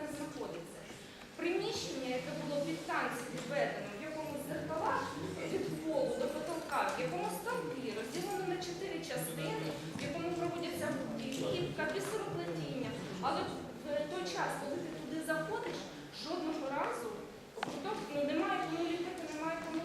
не знаходиться. Приміщення, яке було під танці відведено, в якому зеркала від полу до потолка, в якому ставки розділено на чотири частини, в якому проводяться ліпка, бісероплетіння. Але в той час, коли ти туди заходиш, жодного разу ну, немає кому літати, немає кому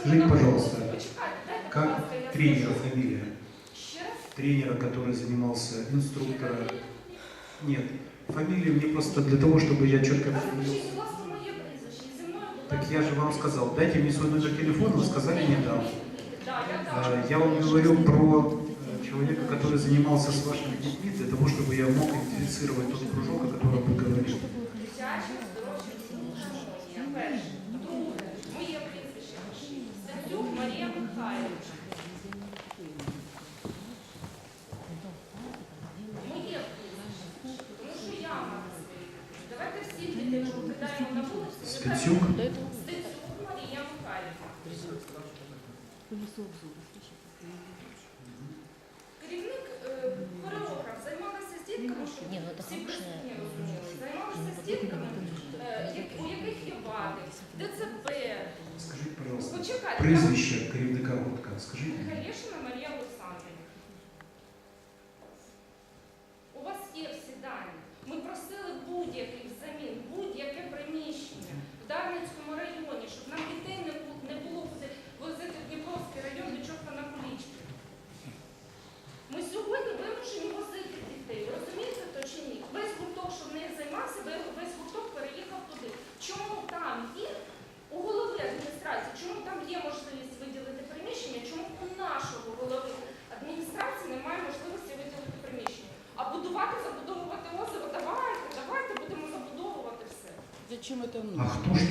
дітей викинемо Скажіть, на пожалуйста, вулицю. Почекайте, дайте, будь Как ласка, я тренера скажу. фамилия? Ще раз. Тренера, который занимался, инструктора. Нет, фамилию мне просто для того, чтобы я четко... А запишіть, будь ласка, моє прізвище. і Зі мною, будь Так ласка, я же вам сказал, дайте мне свой номер телефона, вы сказали не дам. Да, я А, дам. Я вам говорю про э, человека, который занимался с вашими детьми, для того, чтобы я мог идентифицировать тот кружок, о котором вы говорили. Стецюк? Стецюк Марія Михайлівна. Керівник е, хореограф займалася з дітками, щоб Ні, ну це всі хороше. присутні розуміли. Займалася з дітками, е, як- у яких є вади, ДЦП. Скажите, пожалуйста, Почекайте, прізвище керівника гуртка, скажите. Галєшина Марія Олександрівна. У вас є всі дані. Ми просили будь-який Дарницькому районі, щоб нам дітей не бу- не було куди возити в Дніпровський район до чорта на кулічки. Ми сьогодні вимушені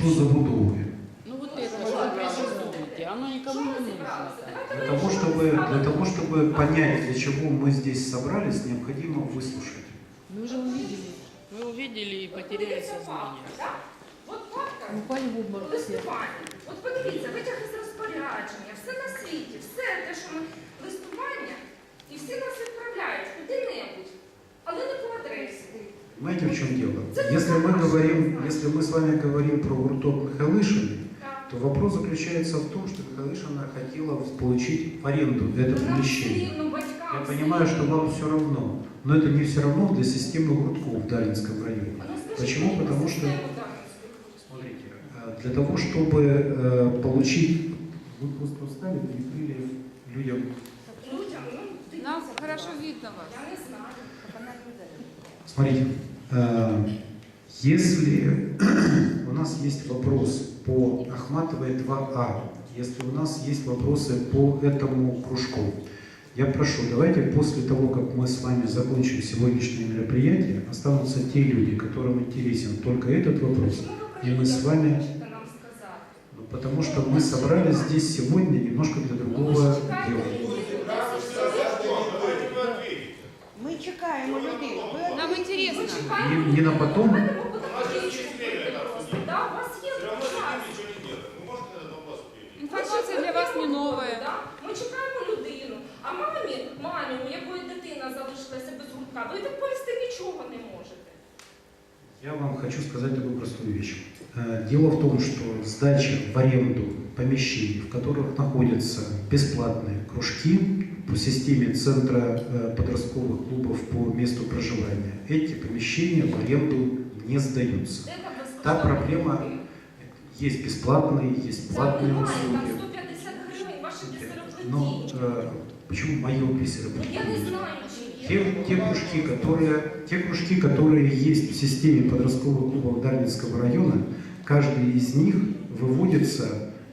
нужно? хто що забудовує? Ну вот это, что вы придумываете, оно никому Що не ми нужно. зібралися? Давайте Для того, вирішимо чтобы, справи. для того, чтобы понять, для чего мы здесь собрались, необходимо выслушать. Мы уже увидели. Мы увидели и потеряли Подивіться сознание. факти, так? От факти. Упали в обморок все. Листування. От подивіться, витяг із розпорядження, все на світі, все те, що ми листування, і всі нас відправляють куди-небудь, але не по адресі. Понимаете, в чем дело? Если мы говорим, если мы с вами говорим про гурток Михалышины, Так. то вопрос заключается в том, что Михалышина хотела получить в аренду это Нам все помещение. рівно батькам. Я все понимаю, рівно. что вам все равно, но это не все равно для системы гуртков в Даринском районе. А ну скажіть Почему? мені, Потому что- систему Дарницької групи. Смотрите, э, для того, чтобы э, получить... Вы просто устали, перекрыли людям Людям, ну, дивіться, Нам будь хорошо ласка. видно вас. Я не знаю. Смотрите, э, если у нас есть вопрос по Ахматовой 2А, если у нас есть вопросы по этому кружку, я прошу, давайте после того, как мы с вами закончим сегодняшнее мероприятие, останутся те люди, которым интересен только этот вопрос. Ми з людях вами-? Ну, потому что мы собрались здесь сегодня немножко для другого дела. чекаємо людину. Ви Нам Ми интересно. чекаємо. Не, не на потом, Давайте ми будемо дійсно пити просто. Да, у вас є час. Информация для вас не новая. Да? Ми чекаємо людину, а мамі, мамі, у якої дитина залишилася без гуртка, ви відповісти нічого не можете. Я вам хочу сказать такую простую вещь. Э, Дело в том, что сдача в аренду помещений, в которых находятся бесплатные кружки по системе Центра э, подростковых клубов по месту проживания, эти помещения в аренду не сдаются. Де там Та безкоштовно? проблема, есть бесплатные, есть Там платные немає, там услуги. 150 гривень, ваші Но бісероплеті. э, почему мое Ну, я не бисероплетение? знаю, чи є. Те, те, кружки, которые, те кружки, которые есть в системе подростковых клубов Дарницкого района, каждый из них выводится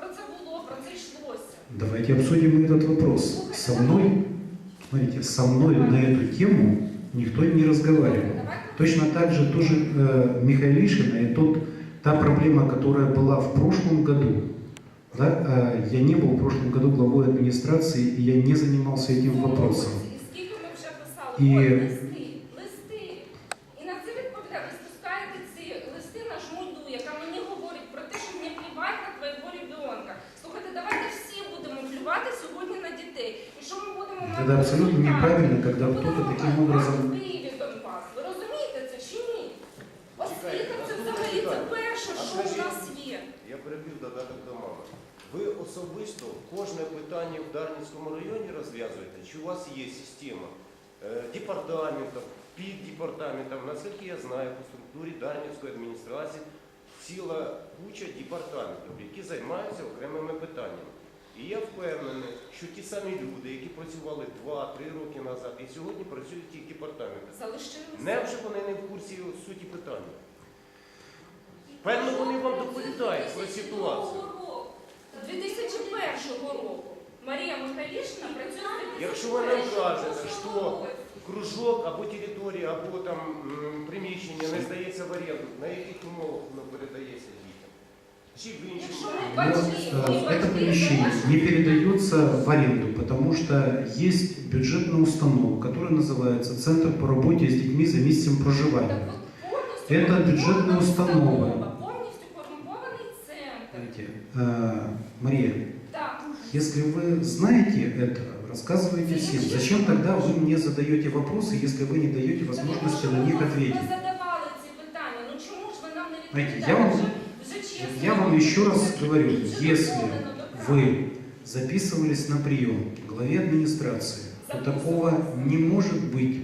Про це було, про це йшлося. Давайте обсудим этот вопрос. Со мной, смотрите, со мной на эту тему никто не разговаривал. Точно так же тоже э, Михайлишина и тот, та проблема, которая была в прошлом году. Да, э, я не был в прошлом году главой администрации, и я не занимался этим вопросом. І Это абсолютно результат? неправильно, когда Ми кто-то будемо таким мати образом... в Києві Донбас. Ви розумієте це чи ні? Освіта це взагалі це перше, що у нас є. Я перебив додаток до мами. Ви особисто кожне питання в Дарницькому районі розв'язуєте? Чи у вас є система е, департаментів, піддепартаментів? Наскільки я знаю, по структурі Дарницької адміністрації ціла куча департаментів, які займаються окремими питаннями. І я впевнений, що ті самі люди, які працювали 2-3 роки назад і сьогодні працюють департаментах. Залишилися. Невже вони не в курсі суті питання? Певно, вони вам доповідають про ситуацію. 2001 року Марія Михайлішина працює Якщо ви нам кажете, що кружок або територія, або там приміщення не здається в оренду, на яких умовах воно передається дітям? Чи в інших Якщо умовах? ми Но, батьки, э, ми это батьки помещение залишимо- не передается в аренду, потому что есть бюджетная установа, которая называется Центр по работе с детьми за месяцем Так проживания. от повністю Это корумпована бюджетна установа. Повністю корумпований центр. Знаете, э, Мария, Так. Если вы знаете это, рассказывайте всем. Зачем тогда вы мне задаете вопросы, если вы не даете возможности на них Ви ответить? задавали ці питання. Ну чому ж ви нам не Знаєте, відповідаєте? я вам- Вже- вже чесно Я вам еще раз говорю, говорю, вже если дозволено до права. вы записывались на прием к главе администрации, то такого не может быть,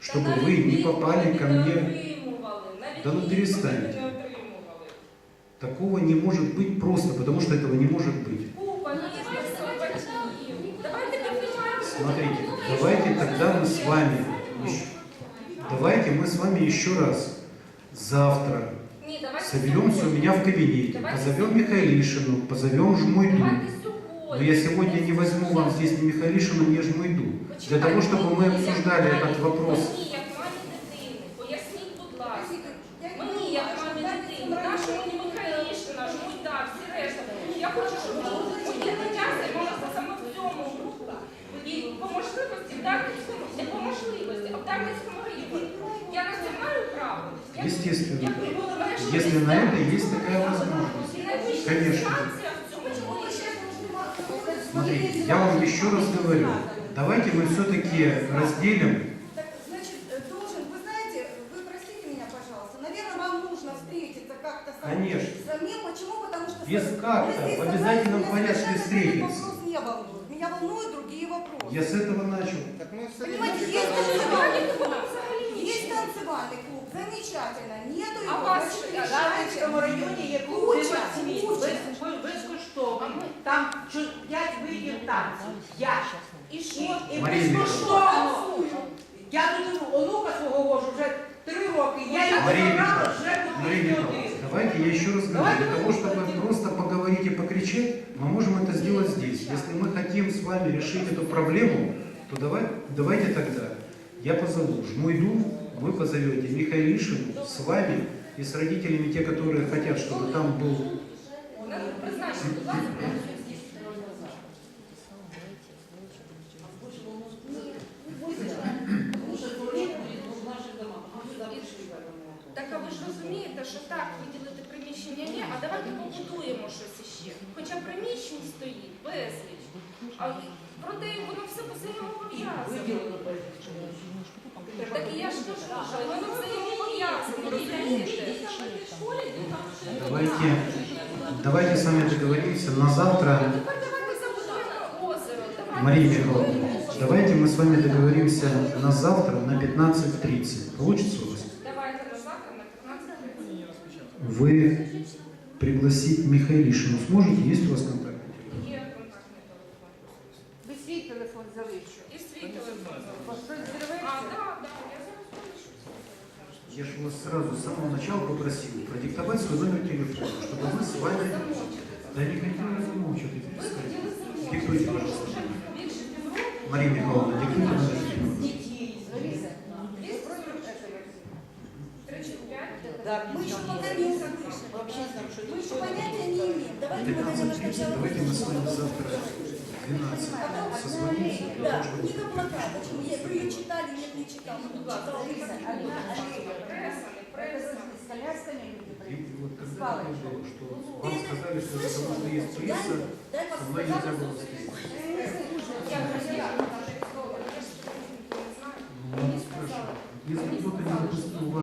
Та чтобы навіть вы не відповіді попали ко не мне. отримували, навіть Да ну відповіді перестаньте. не отримували. Такого не может быть просто, потому что этого не может быть. Купа, ну давайте батьків. Давайте піднімаємо. Смотрите, давайте тогда мы с вами, еще- давайте мы с вами еще раз завтра Ні, давайте Соберемся у меня в кабинете, позовем Михайлишину, позовем Жмуйду. Давайте Но сьогодні. я сегодня не возьму вам здесь ни Михайлишину, ни Жмуйду. Для того, чтобы мы обсуждали этот вопрос. Мені, як мамі дитини, поясніть, будь ласка. Мені, як мамі дитини, нашу мені Михайлішина, Жмуйда, всі решта. Я хочу, щоб моє дитя займалося саме в цьому групу. І по можливості в Дарницькому, не по можливості, а в Дарницькому районі. Я на це маю право. Я- Естественно. Если не на это ставить? есть такая возможность. І найвища Конечно. інстанція в цьому Смотрите, я вам еще раз говорю, давайте мы все-таки разделим. Так, значит, э, должен, вы знаете, вы простите меня, пожалуйста, наверное, вам нужно встретиться как-то с Конечно. самим. Почему? Потому что Без мы как-то, здесь в обязательном собрались, меня порядке совершенно встретиться. этот вопрос не волнует. Меня волнуют другие вопросы. Я с этого начал. Понимаете, есть танцевальный клуб, есть танцевальный клуб, замечательно, нету А его, вас значит, в решайте. Дарницькому районі є клуб Куча, «Дивоцвіт». куча. Без- без- Безкоштовно. Там чо- п'ять видів танців. Я. І І, що? і Марія безкоштовно. Я тут онука свого вожу вже три роки. Я його Мария забрала Михайловна, вже тут Мария один. Михайловна, давайте я еще раз говорю, для того, чтобы просто поговорить и покричать, мы можем это сделать здесь. Если мы хотим с вами решить эту проблему, то давай, давайте тогда я позову Жмуйду, вы позовете Михайлишину с вами, и с родителями, те, которые хотят, чтобы там был Призначте, будь ласка, на Так а ви ж розумієте, що так, виділити приміщення ні, а давайте побудуємо щось іще. Хоча приміщень стоїть безліч. А проте воно все взаємопов'язано. Так і я ж кажу, що воно взаємопов'язано, розумієте? Давайте, давайте с вами договоримся на завтра. Тепер давайте забудуємо озеро. Давайте. Мария Михайловна, давайте мы с вами договоримся на завтра на 15.30. Получится у вас? Давайте на завтра на 15 Вы пригласить Михаилишину сможете? Есть у вас контакт? сразу с самого начала попросил продиктовать свой номер телефона, чтобы мы с вами... Замовчити. Да не хотел я замолчать, Ви хотіли замовчити. Диктуйте, Тому що пожалуйста. вже більше півроку Мария Михайловна, диктуйте номер телефона. Лариса, 35. Мы еще пока не услышали. Мы еще понятия не имеем. Давайте мы хотя бы 15.30, сначала давайте мы с вами выясним. завтра в 12 созвонимся. Да, Может быть, книга блокада. Почему? Я вы ее читали, нет, не читал. Ну, читал. Преса, не преса. с колясками люди И вот когда что вам сказали, что того, что есть пресса, Дай со мной нельзя было встретиться.